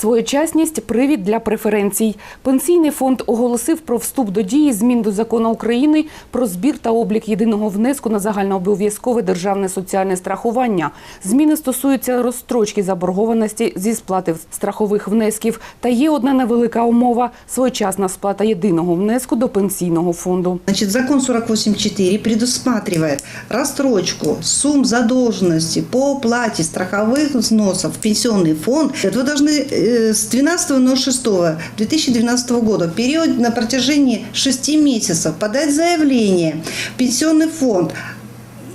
Своєчасність привід для преференцій. Пенсійний фонд оголосив про вступ до дії змін до закону України про збір та облік єдиного внеску на загальнообов'язкове державне соціальне страхування. Зміни стосуються розстрочки заборгованості зі сплати страхових внесків. Та є одна невелика умова своєчасна сплата єдиного внеску до пенсійного фонду. Значит, закон 48.4 предусматривает рассрочку сумм задолженности по оплате страховых взносов в пенсионный фонд. Вы должны э, с 12.06.2012 года, период на протяжении 6 месяцев, подать заявление. В пенсионный фонд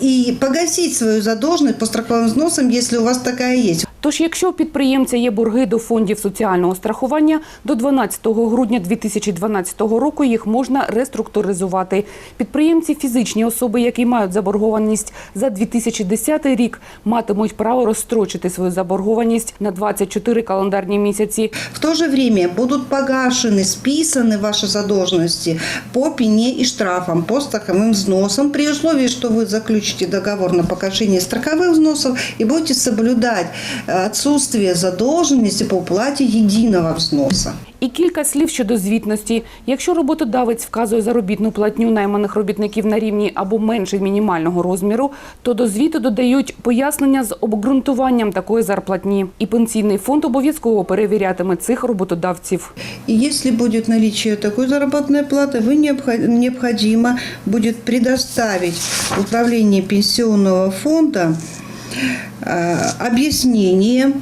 и погасить свою задолженность по страховым взносам, если у вас такая есть. Тож, якщо у підприємця є борги до фондів соціального страхування, до 12 грудня 2012 року їх можна реструктуризувати. Підприємці, фізичні особи, які мають заборгованість за 2010 рік, матимуть право розстрочити свою заборгованість на 24 календарні місяці. В то же время будут погашены, списаны ваши задолженности по пене и штрафам, по страховым взносам, при условии, что вы заключите договор на погашение страховых взносов и будете соблюдать э, отсутствие задолженности по уплате единого взноса. І кілька слів щодо звітності. Якщо роботодавець вказує заробітну платню найманих робітників на рівні або менше мінімального розміру, то до звіту додають пояснення з обґрунтуванням такої зарплатні. І пенсійний фонд обов'язково перевірятиме цих роботодавців. И если будет наличие такой заработной платы, вы необхо- необходимо будет предоставить в управление пенсионного фонда э, объяснение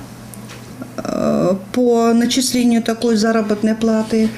э, по начислению такой заработной платы.